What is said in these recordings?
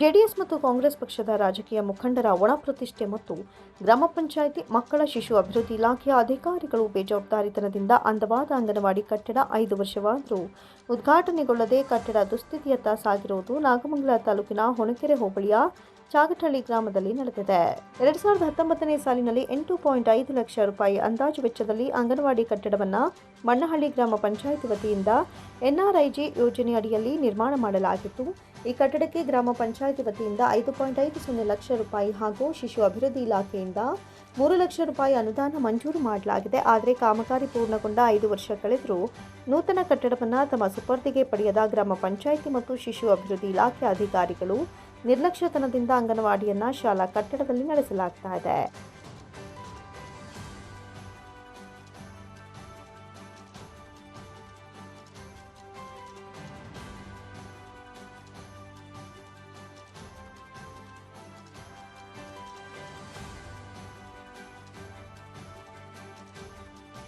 JDS ಮತ್ತು ಕಾಂಗ್ರೆಸ್ ಪಕ್ಷದ ರಾಜಕೀಯ ಮುಖಂಡರ ಒಣ ಪ್ರತಿಷ್ಠೆ ಮತ್ತು ಗ್ರಾಮ ಪಂಚಾಯಿತಿ ಮಕ್ಕಳ ಶಿಶು ಅಭಿವೃದ್ಧಿ ಇಲಾಖೆಯ ಅಧಿಕಾರಿಗಳು ಬೇಜವಾಬ್ದಾರಿತನದಿಂದ ಅಂದವಾದ ಅಂಗನವಾಡಿ ಕಟ್ಟಡ ಐದು ವರ್ಷವಾದರೂ ಉದ್ಘಾಟನೆಗೊಳ್ಳದೆ ಕಟ್ಟಡ ದುಸ್ಥಿತಿಯತ್ತ ಸಾಗಿರುವುದು ನಾಗಮಂಗಲ ತಾಲೂಕಿನ ಹೊಣಕೆರೆ ಹೋಬಳಿಯ ಚಾಗಟಹಳ್ಳಿ ಗ್ರಾಮದಲ್ಲಿ ನಡೆದಿದೆ. ಎರಡ್ ಸಾವಿರದ ಹತ್ತೊಂಬತ್ತನೇ ಸಾಲಿನಲ್ಲಿ ಎಂಟು ಪಾಯಿಂಟ್ ಐದು ಲಕ್ಷ ರೂಪಾಯಿ ಅಂದಾಜು ವೆಚ್ಚದಲ್ಲಿ ಅಂಗನವಾಡಿ ಕಟ್ಟಡವನ್ನು ಮಣ್ಣಹಳ್ಳಿ ಗ್ರಾಮ ಪಂಚಾಯತ್ ವತಿಯಿಂದ ಎನ್ಆರ್ಐಜಿ ಯೋಜನೆ ಅಡಿಯಲ್ಲಿ ನಿರ್ಮಾಣ ಮಾಡಲಾಗಿತ್ತು. ಈ ಕಟ್ಟಡಕ್ಕೆ ಗ್ರಾಮ ಪಂಚಾಯತ್ ವತಿಯಿಂದ ಐದು ಪಾಯಿಂಟ್ ಐದು ಸೊನ್ನೆ ಲಕ್ಷ ರೂಪಾಯಿ ಹಾಗೂ ಶಿಶು ಅಭಿವೃದ್ಧಿ ಇಲಾಖೆಯಿಂದ ಮೂರು ಲಕ್ಷ ರೂಪಾಯಿ ಅನುದಾನ ಮಂಜೂರು ಮಾಡಲಾಗಿದೆ. ಆದರೆ ಕಾಮಗಾರಿ ಪೂರ್ಣಗೊಂಡ ಐದು ವರ್ಷ ಕಳೆದರೂ ನೂತನ ಕಟ್ಟಡವನ್ನು ತಮ್ಮ ಸುಪರ್ದಿಗೆ ಪಡೆಯದ ಗ್ರಾಮ ಪಂಚಾಯಿತಿ ಮತ್ತು ಶಿಶು ಅಭಿವೃದ್ಧಿ ಇಲಾಖೆ ಅಧಿಕಾರಿಗಳು ನಿರ್ಲಕ್ಷ್ಯತನದಿಂದ ಅಂಗನವಾಡಿಯನ್ನ ಶಾಲಾ ಕಟ್ಟಡದಲ್ಲಿ ನಡೆಸಲಾಗ್ತಾ ಇದೆ.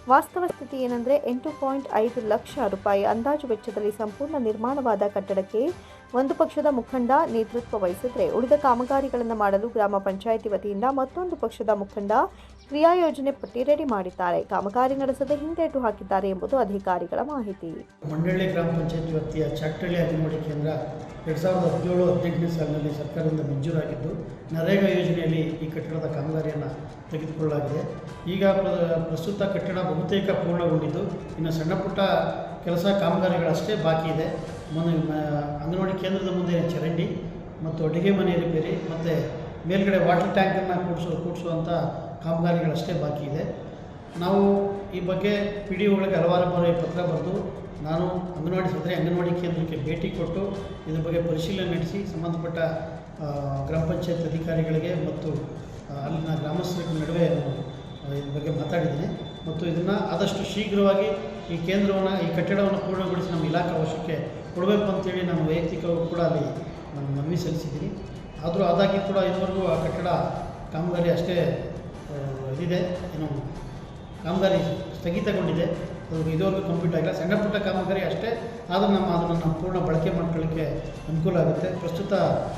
ವಾಸ್ತವ ಸ್ಥಿತಿ ಏನಂದರೆ ಎಂಟು ಪಾಯಿಂಟ್ ಐದು ಲಕ್ಷ ರೂಪಾಯಿ ಅಂದಾಜು ವೆಚ್ಚದಲ್ಲಿ ಸಂಪೂರ್ಣ ನಿರ್ಮಾಣವಾದ ಕಟ್ಟಡಕ್ಕೆ ಒಂದು ಪಕ್ಷದ ಮುಖಂಡ ನೇತೃತ್ವ ವಹಿಸಿದರೆ ಉಳಿದ ಕಾಮಗಾರಿಗಳನ್ನು ಮಾಡಲು ಗ್ರಾಮ ಪಂಚಾಯಿತಿ ವತಿಯಿಂದ ಮತ್ತೊಂದು ಪಕ್ಷದ ಮುಖಂಡ ಕ್ರಿಯಾ ಯೋಜನೆ ಪಟ್ಟಿ ರೆಡಿ ಮಾಡಿದ್ದಾರೆ. ಕಾಮಗಾರಿ ನಡೆಸದೆ ಹಿಂದೇಟು ಹಾಕಿದ್ದಾರೆ ಎಂಬುದು ಅಧಿಕಾರಿಗಳ ಮಾಹಿತಿ. ಮಂಡಳ್ಳಿ ಗ್ರಾಮ ಪಂಚಾಯತ್ ವ್ಯಾಪ್ತಿಯ ಚಾಕ್ಟಳ್ಳಿ ಅಂಗನವಾಡಿ ಕೇಂದ್ರ ಎರಡು ಸಾವಿರದ ಹದಿನೇಳು ಹದಿನೆಂಟನೇ ಸಾಲಿನಲ್ಲಿ ಸರ್ಕಾರದಿಂದ ಮಂಜೂರಾಗಿದ್ದು ನರೇಗಾ ಯೋಜನೆಯಲ್ಲಿ ಈ ಕಟ್ಟಡದ ಕಾಮಗಾರಿಯನ್ನು ತೆಗೆದುಕೊಳ್ಳಲಾಗಿದೆ. ಈಗ ಪ್ರಸ್ತುತ ಕಟ್ಟಡ ಬಹುತೇಕ ಪೂರ್ಣಗೊಂಡಿದ್ದು, ಇನ್ನು ಸಣ್ಣ ಪುಟ್ಟ ಕೆಲಸ ಕಾಮಗಾರಿಗಳಷ್ಟೇ ಬಾಕಿ ಇದೆ. ಅಂಗನವಾಡಿ ಕೇಂದ್ರದ ಮುಂದೆ ಚರಂಡಿ ಮತ್ತು ಅಡುಗೆ ಮನೆ ರಿಪೇರಿ ಮತ್ತು ಮೇಲ್ಗಡೆ ವಾಟರ್ ಟ್ಯಾಂಕನ್ನು ಕೂಡಿಸೋ ಕೂಡಿಸುವಂಥ ಕಾಮಗಾರಿಗಳಷ್ಟೇ ಬಾಕಿ ಇದೆ. ನಾವು ಈ ಬಗ್ಗೆ ಪಿ ಡಿ ಒಳಗೆ ಹಲವಾರು ಬಾರಿ ಪತ್ರ ಬರೆದು, ನಾನು ಅಂಗನವಾಡಿ ಸದರಿ ಅಂಗನವಾಡಿ ಕೇಂದ್ರಕ್ಕೆ ಭೇಟಿ ಕೊಟ್ಟು ಇದ್ರ ಬಗ್ಗೆ ಪರಿಶೀಲನೆ ನಡೆಸಿ, ಸಂಬಂಧಪಟ್ಟ ಗ್ರಾಮ ಪಂಚಾಯತ್ ಅಧಿಕಾರಿಗಳಿಗೆ ಮತ್ತು ಅಲ್ಲಿನ ಗ್ರಾಮಸ್ಥರ ನಡುವೆ ಇದ್ರ ಬಗ್ಗೆ ಮಾತಾಡಿದ್ದೀನಿ. ಮತ್ತು ಇದನ್ನು ಆದಷ್ಟು ಶೀಘ್ರವಾಗಿ ಈ ಕೇಂದ್ರವನ್ನು, ಈ ಕಟ್ಟಡವನ್ನು ಪೂರ್ಣಗೊಳಿಸಿ ನಮ್ಮ ಇಲಾಖಾ ವಶಕ್ಕೆ ಕೊಡಬೇಕು ಅಂತೇಳಿ ನಾನು ವೈಯಕ್ತಿಕವಾಗಿ ಕೂಡ ಅಲ್ಲಿ ನಾನು ಮನವಿ ಸಲ್ಲಿಸಿದ್ದೀನಿ. ಆದರೂ ಆದಾಗಿ ಕೂಡ ಇದುವರೆಗೂ ಆ ಕಟ್ಟಡ ಕಾಮಗಾರಿ ಅಷ್ಟೇ ಇದಿದೆ, ಏನು ಕಾಮಗಾರಿ ಸ್ಥಗಿತಗೊಂಡಿದೆ. ಅದು ಇದುವರೆಗೂ ಕಂಪ್ಲೀಟ್ ಆಗಿಲ್ಲ. ಸಣ್ಣ ಪುಟ್ಟ ಕಾಮಗಾರಿ ಅಷ್ಟೇ, ಆದರೂ ನಮ್ಮ ಅದನ್ನು ನಾವು ಪೂರ್ಣ ಬಳಕೆ ಮಾಡ್ಕೊಳ್ಳಿಕ್ಕೆ ಅನುಕೂಲ ಆಗುತ್ತೆ. ಪ್ರಸ್ತುತ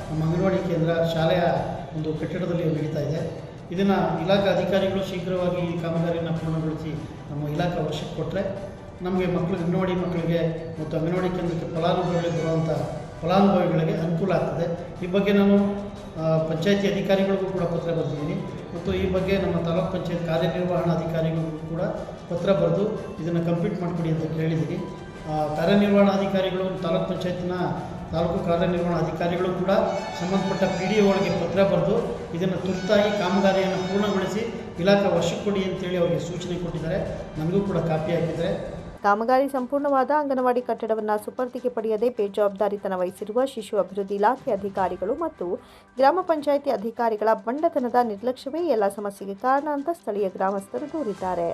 ನಮ್ಮ ಅಂಗನವಾಡಿ ಕೇಂದ್ರ ಶಾಲೆಯ ಒಂದು ಕಟ್ಟಡದಲ್ಲಿ ನಡೀತಾ ಇದೆ. ಇದನ್ನು ಇಲಾಖಾ ಅಧಿಕಾರಿಗಳು ಶೀಘ್ರವಾಗಿ ಈ ಕಾಮಗಾರಿಯನ್ನು ಪೂರ್ಣಗೊಳಿಸಿ ನಮ್ಮ ಇಲಾಖಾ ವರ್ಷಕ್ಕೆ ಕೊಟ್ಟರೆ ನಮಗೆ ಮಕ್ಕಳು ಅಂಗನವಾಡಿ ಮಕ್ಕಳಿಗೆ ಮತ್ತು ಅಂಗನವಾಡಿ ಕೇಂದ್ರಕ್ಕೆ ಫಲಾನುಭವಿಗಳಿಗೆ ಬರುವಂಥ ಫಲಾನುಭವಿಗಳಿಗೆ ಅನುಕೂಲ ಆಗ್ತದೆ. ಈ ಬಗ್ಗೆ ನಾನು ಪಂಚಾಯತಿ ಅಧಿಕಾರಿಗಳಿಗೂ ಕೂಡ ಪತ್ರ ಬರೆದಿದ್ದೀನಿ. ಮತ್ತು ಈ ಬಗ್ಗೆ ನಮ್ಮ ತಾಲೂಕ್ ಪಂಚಾಯತ್ ಕಾರ್ಯನಿರ್ವಹಣಾಧಿಕಾರಿಗಳಿಗೂ ಕೂಡ ಪತ್ರ ಬರೆದು ಇದನ್ನು ಕಂಪ್ಲೀಟ್ ಮಾಡಿಕೊಡಿ ಅಂತ ಕೇಳಿದ್ದೀನಿ ಕಾರ್ಯನಿರ್ವಹಣಾಧಿಕಾರಿಗಳು, ತಾಲೂಕ್ ಪಂಚಾಯತ್ನ ತಾಲೂಕು ಕಾರ್ಯನಿರ್ವಹಣಾಧಿಕಾರಿಗಳು ಕೂಡ ಸಂಬಂಧಪಟ್ಟ ಪಿ ಡಿ ಒಳಗೆ ಪತ್ರ ಬರೆದು ಇದನ್ನು ತುರ್ತಾಗಿ ಕಾಮಗಾರಿಯನ್ನು ಪೂರ್ಣಗೊಳಿಸಿ ಇಲಾಖೆ ವಶಕ್ಕೆ ಕೊಡಿ ಅಂತೇಳಿ ಅವರಿಗೆ ಸೂಚನೆ ಕೊಟ್ಟಿದ್ದಾರೆ. ನನಗೂ ಕೂಡ ಕಾಪಿ ಹಾಕಿದ್ದಾರೆ. ಕಾಮಗಾರಿ ಸಂಪೂರ್ಣವಾದ ಅಂಗನವಾಡಿ ಕಟ್ಟಡವನ್ನು ಸುಪರ್ದಿಗೆ ಪಡೆಯದೆ ಬೇಜವಾಬ್ದಾರಿತನ ವಹಿಸಿರುವ ಶಿಶು ಅಭಿವೃದ್ಧಿ ಇಲಾಖೆ ಅಧಿಕಾರಿಗಳು ಮತ್ತು ಗ್ರಾಮ ಪಂಚಾಯಿತಿ ಅಧಿಕಾರಿಗಳ ಬಂಡತನದ ನಿರ್ಲಕ್ಷ್ಯವೇ ಎಲ್ಲ ಸಮಸ್ಯೆಗೆ ಕಾರಣ ಅಂತ ಸ್ಥಳೀಯ ಗ್ರಾಮಸ್ಥರು ದೂರಿದ್ದಾರೆ.